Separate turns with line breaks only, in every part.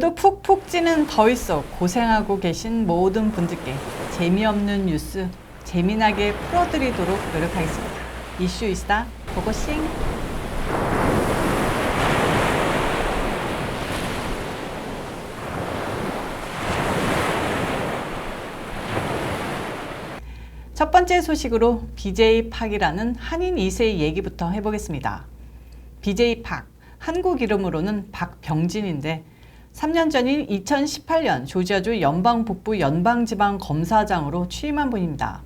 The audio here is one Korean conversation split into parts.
오늘도 푹푹 찌는 속 고생하고 계신 모든 분들께 재미없는 뉴스 재미나게 풀어드리도록 노력하겠습니다. 이슈 이스타 고고싱! 첫 번째 소식으로 BJ 팍이라는 한인 2세의 얘기부터 해보겠습니다. BJ 팍, 한국 이름으로는 박병진인데 3년 전인 2018년 조지아주 연방 북부 연방지방 검사장으로 취임한 분입니다.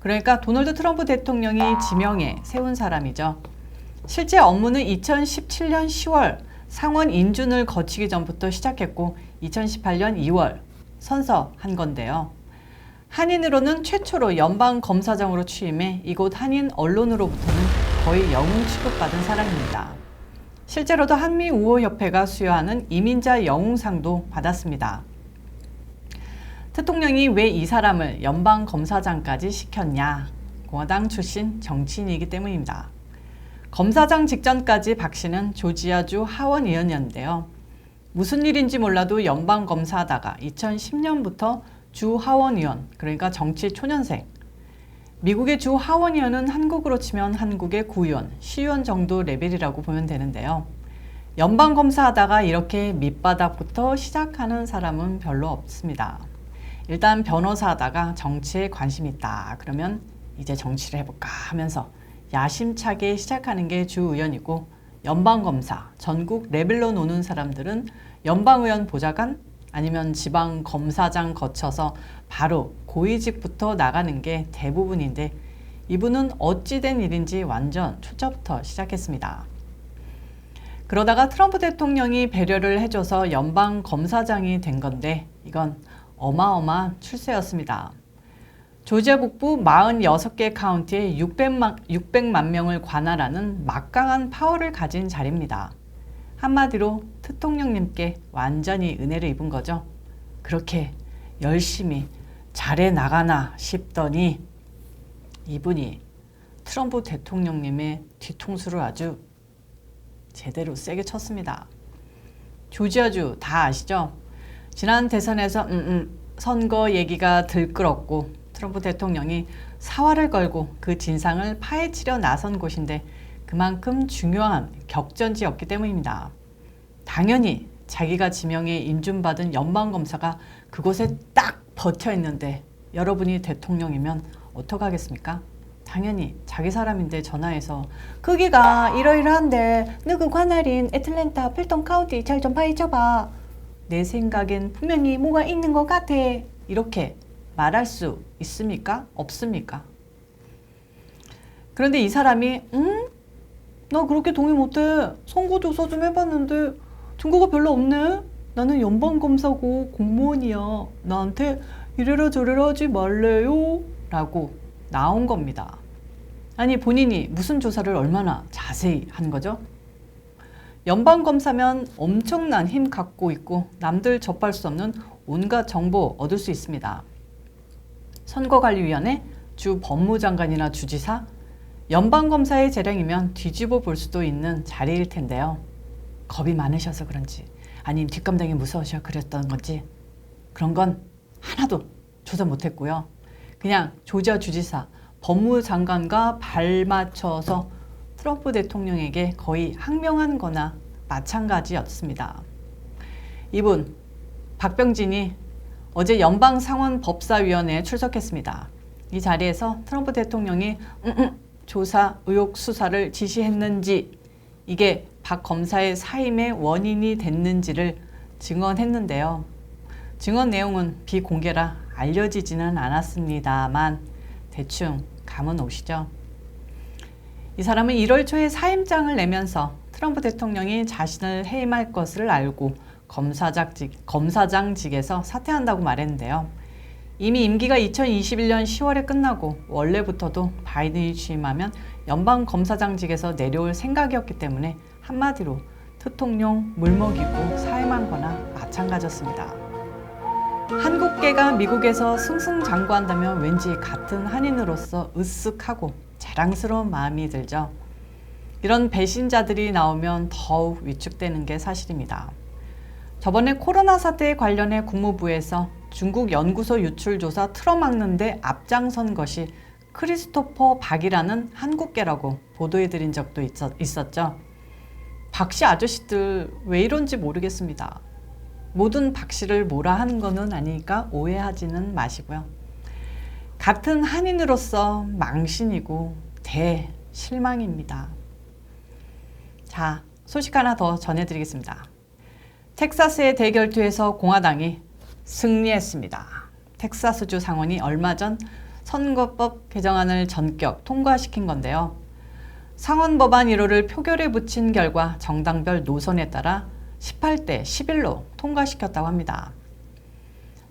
그러니까 도널드 트럼프 대통령이 지명해 세운 사람이죠. 실제 업무는 2017년 10월 상원 인준을 거치기 전부터 시작했고 2018년 2월 선서한 건데요. 한인으로는 최초로 연방 검사장으로 취임해 이곳 한인 언론으로부터는 거의 영웅 취급받은 사람입니다. 실제로도 한미 우호 협회가 수여하는 이민자 영웅상도 받았습니다. 대통령이 왜 이 사람을 연방 검사장까지 시켰냐? 공화당 출신 정치인이기 때문입니다. 검사장 직전까지 박 씨는 조지아주 하원 의원이었는데요. 무슨 일인지 몰라도 연방 검사하다가 2010년부터 주 하원의원, 그러니까 정치 초년생. 미국의 주 하원의원은 한국으로 치면 한국의 구의원, 시의원 정도 레벨이라고 보면 되는데요. 연방 검사하다가 이렇게 밑바닥부터 시작하는 사람은 별로 없습니다. 일단 변호사 하다가 정치에 관심 있다. 그러면 이제 정치를 해볼까 하면서 야심차게 시작하는 게 주 의원이고 연방 검사, 전국 레벨로 노는 사람들은 연방 의원 보좌관, 아니면 지방 검사장 거쳐서 바로 고위직부터 나가는 게 대부분인데 이분은 어찌된 일인지 완전 초짜부터 시작했습니다. 그러다가 트럼프 대통령이 배려를 해줘서 연방 검사장이 된 건데 이건 어마어마한 출세였습니다. 조지아 북부 46개 카운티에 600만, 600만 명을 관할하는 막강한 파워를 가진 자리입니다. 한마디로 대통령님께 완전히 은혜를 입은 거죠. 그렇게 열심히 잘해 나가나 싶더니 이분이 트럼프 대통령님의 뒤통수를 아주 제대로 세게 쳤습니다. 조지아주 다 아시죠? 지난 대선에서 음, 음, 선거 얘기가 들끓었고 트럼프 대통령이 사활을 걸고 그 진상을 파헤치려 나선 곳인데 그만큼 중요한 격전지였기 때문입니다. 당연히 자기가 지명에 인준받은 연방검사가 그곳에 딱 버텨 있는데 여러분이 대통령이면 어떡하겠습니까? 당연히 자기 사람인데 전화해서 거기가 이러이러한데 너그 관할인 애틀랜타 필턴 카운티 잘 좀 파헤쳐봐. 내 생각엔 분명히 뭐가 있는 것 같아. 이렇게 말할 수 있습니까? 없습니까? 그런데 이 사람이 응? 나 그렇게 동의 못해. 선거 조사 좀 해봤는데 증거가 별로 없네. 나는 연방검사고 공무원이야. 나한테 이래라 저래라 하지 말래요. 라고 나온 겁니다. 아니 본인이 무슨 조사를 얼마나 자세히 한 거죠? 연방검사면 엄청난 힘 갖고 있고 남들 접할 수 없는 온갖 정보 얻을 수 있습니다. 선거관리위원회, 주 법무장관이나 주지사, 연방검사의 재량이면 뒤집어 볼 수도 있는 자리일 텐데요. 겁이 많으셔서 그런지 아니면 뒷감당이 무서우셔 그랬던 건지 그런 건 하나도 조사 못했고요. 그냥 조지아 주지사, 법무장관과 발맞춰서 트럼프 대통령에게 거의 항명한 거나 마찬가지였습니다. 이분 박병진이 어제 연방상원 법사위원회에 출석했습니다. 이 자리에서 트럼프 대통령이 음, 음, 조사 의혹 수사를 지시했는지 이게 박 검사의 사임의 원인이 됐는지를 증언했는데요. 증언 내용은 비공개라 알려지지는 않았습니다만 대충 감은 오시죠. 이 사람은 1월 초에 사임장을 내면서 트럼프 대통령이 자신을 해임할 것을 알고 검사장직, 검사장직에서 사퇴한다고 말했는데요. 이미 임기가 2021년 10월에 끝나고 원래부터도 바이든이 취임하면 연방 검사장직에서 내려올 생각이었기 때문에 한마디로 대통령 물먹이고 사임한 거나 마찬가지였습니다. 한국계가 미국에서 승승장구한다면 왠지 같은 한인으로서 으쓱하고 자랑스러운 마음이 들죠. 이런 배신자들이 나오면 더욱 위축되는 게 사실입니다. 저번에 코로나 사태에 관련해 국무부에서 중국 연구소 유출 조사 틀어막는데 앞장선 것이 크리스토퍼 박이라는 한국계라고 보도해드린 적도 있었, 있었 죠. 박 씨 아저씨들 왜 이런지 모르겠습니다. 모든 박 씨를 뭐라 하는 거는 아니니까 오해하지는 마시고요. 같은 한인으로서 망신이고 대실망입니다. 자, 소식 하나 더 전해드리겠습니다. 텍사스의 대결투에서 공화당이 승리했습니다. 텍사스주 상원이 얼마 전 선거법 개정안을 전격 통과시킨 건데요. 상원 법안 1호를 표결에 붙인 결과 정당별 노선에 따라 18대 11로 통과시켰다고 합니다.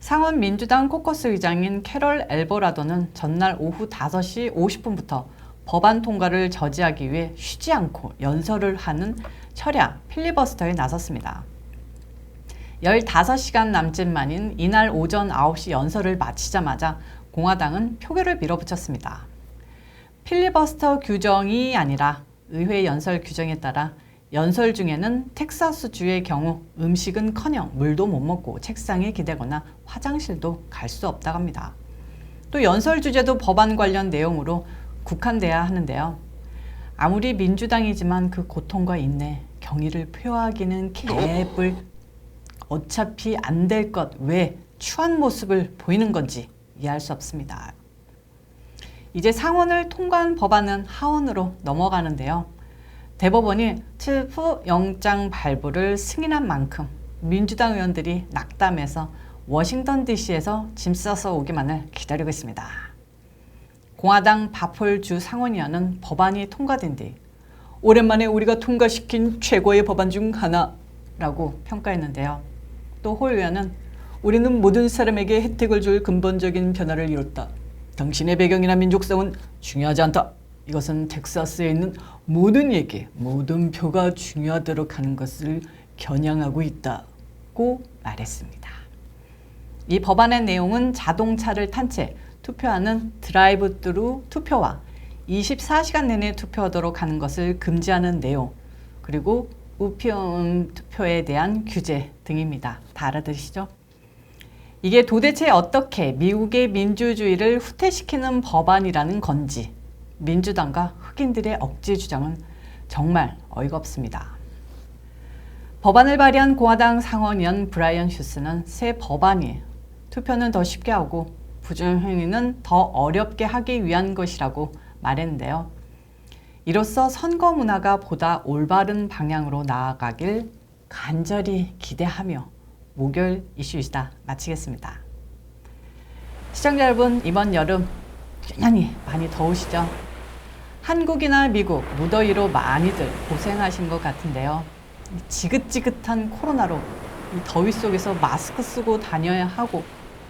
상원 민주당 코커스 의장인 캐럴 엘버라도는 전날 오후 5시 50분부터 법안 통과를 저지하기 위해 쉬지 않고 연설을 하는 철야 필리버스터에 나섰습니다. 15시간 남짓 만인 이날 오전 9시 연설을 마치자마자 공화당은 표결을 밀어붙였습니다. 필리버스터 규정이 아니라 의회 연설 규정에 따라 연설 중에는 텍사스주의 경우 음식은 커녕 물도 못 먹고 책상에 기대거나 화장실도 갈 수 없다고 합니다. 또 연설 주제도 법안 관련 내용으로 국한돼야 하는데요. 아무리 민주당이지만 그 고통과 인내, 경의를 표하기는 개뿔 어차피 안 될것왜 추한 모습을 보이는 건지 이해할 수 없습니다. 이제 상원을 통과한 법안은 하원으로 넘어가는데요. 대법원이 트프 영장 발부를 승인한 만큼 민주당 의원들이 낙담해서 워싱턴 DC에서 짐 싸서 오기만을 기다리고 있습니다. 공화당 바폴 주 상원의원은 법안이 통과된 뒤 오랜만에 우리가 통과시킨 최고의 법안 중 하나라고 평가했는데요. 또홀 의원은 우리는 모든 사람에게 혜택을 줄 근본적인 변화를 이뤘다. 당신의 배경이나 민족성은 중요하지 않다. 이것은 텍사스에 있는 모든 얘기, 모든 표가 중요하도록 하는 것을 겨냥하고 있다고 말했습니다. 이 법안의 내용은 자동차를 탄 채 투표하는 드라이브 트루 투표와 24시간 내내 투표하도록 하는 것을 금지하는 내용, 그리고 우편 투표에 대한 규제 등입니다. 다 알아들으시죠? 이게 도대체 어떻게 미국의 민주주의를 후퇴시키는 법안이라는 건지 민주당과 흑인들의 억지 주장은 정말 어이가 없습니다. 법안을 발의한 공화당 상원의원 브라이언 휴스는 새 법안이 투표는 더 쉽게 하고 부정행위는 더 어렵게 하기 위한 것이라고 말했는데요. 이로써 선거 문화가 보다 올바른 방향으로 나아가길 간절히 기대하며 목요일 이슈이다 마치겠습니다. 시청자 여러분 이번 여름 유난히 많이 더우시죠? 한국이나 미국 무더위로 많이들 고생하신 것 같은데요. 지긋지긋한 코로나로 이 더위 속에서 마스크 쓰고 다녀야 하고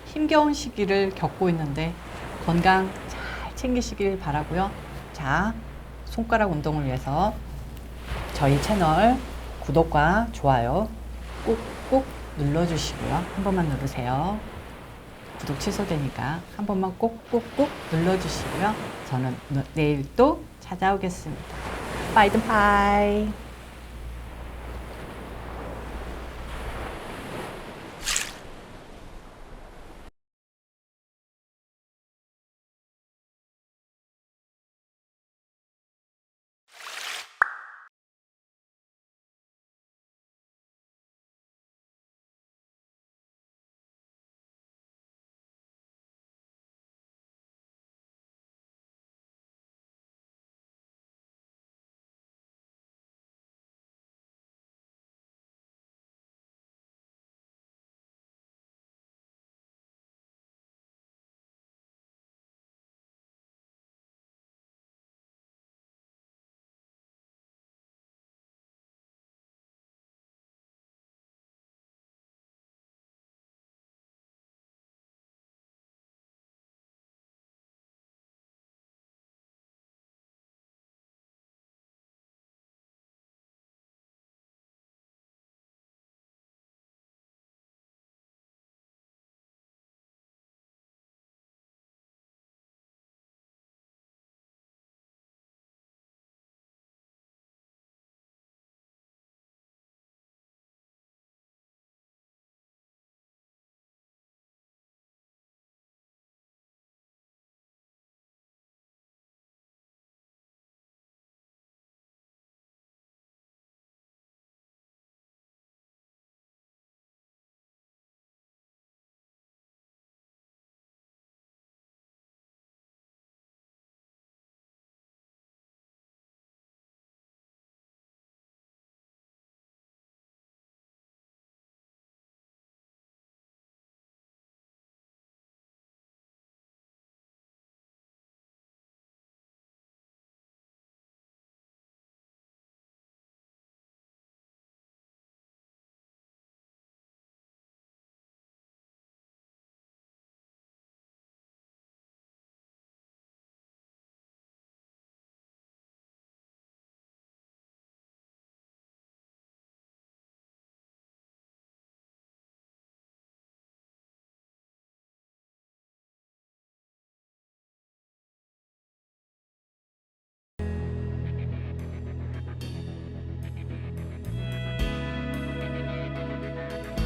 힘겨운 시기를 겪고 있는데 건강 잘 챙기시길 바라고요. 자, 손가락 운동을 위해서 저희 채널 구독과 좋아요 꾹꾹 눌러주시고요. 한 번만 누르세요. 구독 취소되니까 한 번만 꼭꼭꼭 눌러주시고요. 저는 내일 또 찾아오겠습니다. 바이든 파이.